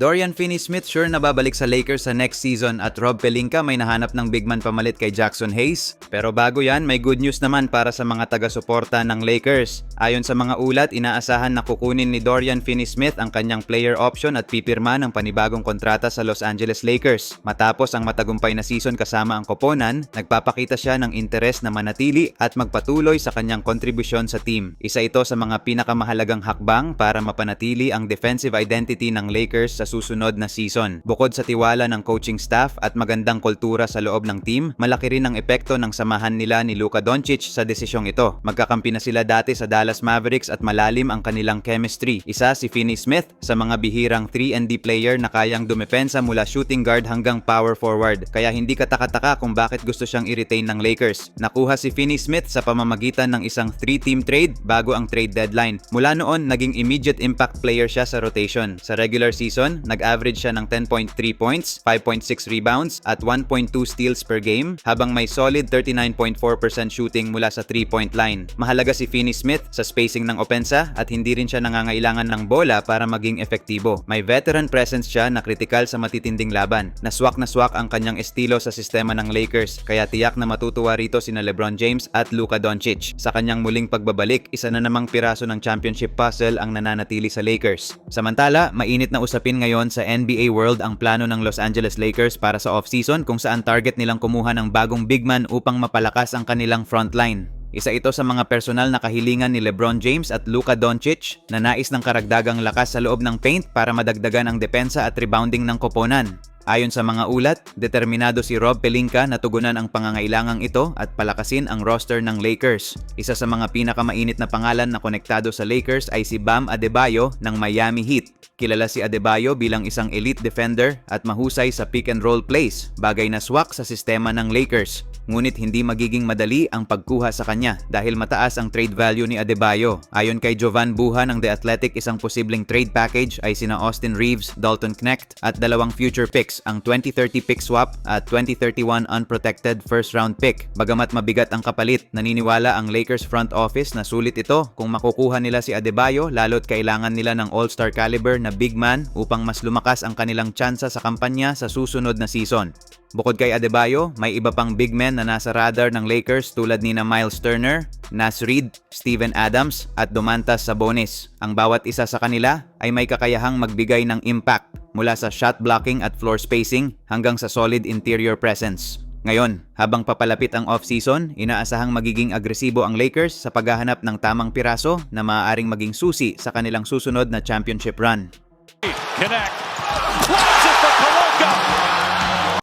Dorian Finney-Smith sure na babalik sa Lakers sa next season at Rob Pelinka may nahanap ng big man pamalit kay Jackson Hayes. Pero bago yan, may good news naman para sa mga taga-suporta ng Lakers. Ayon sa mga ulat, inaasahan na kukunin ni Dorian Finney-Smith ang kanyang player option at pipirma ng panibagong kontrata sa Los Angeles Lakers. Matapos ang matagumpay na season kasama ang koponan, nagpapakita siya ng interes na manatili at magpatuloy sa kanyang kontribusyon sa team. Isa ito sa mga pinakamahalagang hakbang para mapanatili ang defensive identity ng Lakers sa susunod na season. Bukod sa tiwala ng coaching staff at magandang kultura sa loob ng team, malaki rin ang epekto ng samahan nila ni Luka Doncic sa desisyong ito. Magkakampi na sila dati sa Dallas Mavericks at malalim ang kanilang chemistry. Isa si Finney Smith sa mga bihirang 3-and-D player na kayang dumepensa mula shooting guard hanggang power forward. Kaya hindi katakataka kung bakit gusto siyang i-retain ng Lakers. Nakuha si Finney Smith sa pamamagitan ng isang 3-team trade bago ang trade deadline. Mula noon, naging immediate impact player siya sa rotation. Sa regular season, nag-average siya ng 10.3 points, 5.6 rebounds, at 1.2 steals per game, habang may solid 39.4% shooting mula sa 3-point line. Mahalaga si Finney Smith sa spacing ng opensa at hindi rin siya nangangailangan ng bola para maging epektibo. May veteran presence siya na kritikal sa matitinding laban. Naswak na swak ang kanyang estilo sa sistema ng Lakers, kaya tiyak na matutuwa rito sina LeBron James at Luka Doncic. Sa kanyang muling pagbabalik, isa na namang piraso ng championship puzzle ang nananatili sa Lakers. Samantala, mainit na usapin ngayon sa NBA World ang plano ng Los Angeles Lakers para sa offseason kung saan target nilang kumuha ng bagong big man upang mapalakas ang kanilang frontline. Isa ito sa mga personal na kahilingan ni LeBron James at Luka Doncic na nais ng karagdagang lakas sa loob ng paint para madagdagan ang depensa at rebounding ng koponan. Ayon sa mga ulat, determinado si Rob Pelinka na tugunan ang pangangailangang ito at palakasin ang roster ng Lakers. Isa sa mga pinakamainit na pangalan na konektado sa Lakers ay si Bam Adebayo ng Miami Heat. Kilala si Adebayo bilang isang elite defender at mahusay sa pick and roll plays, bagay na swak sa sistema ng Lakers. Ngunit hindi magiging madali ang pagkuha sa kanya dahil mataas ang trade value ni Adebayo. Ayon kay Jovan Buha ng The Athletic, isang posibleng trade package ay sina Austin Reeves, Dalton Knecht at dalawang future picks, ang 2030 pick swap at 2031 unprotected first round pick. Bagamat mabigat ang kapalit, naniniwala ang Lakers front office na sulit ito kung makukuha nila si Adebayo lalo't kailangan nila ng all-star caliber na big man upang mas lumakas ang kanilang tsansa sa kampanya sa susunod na season. Bukod kay Adebayo, may iba pang big men na nasa radar ng Lakers tulad ni na Miles Turner, Nas Reed, Steven Adams at Domantas Sabonis. Ang bawat isa sa kanila ay may kakayahang magbigay ng impact mula sa shot blocking at floor spacing hanggang sa solid interior presence. Ngayon, habang papalapit ang off-season, inaasahang magiging agresibo ang Lakers sa paghahanap ng tamang piraso na maaaring maging susi sa kanilang susunod na championship run. Connect.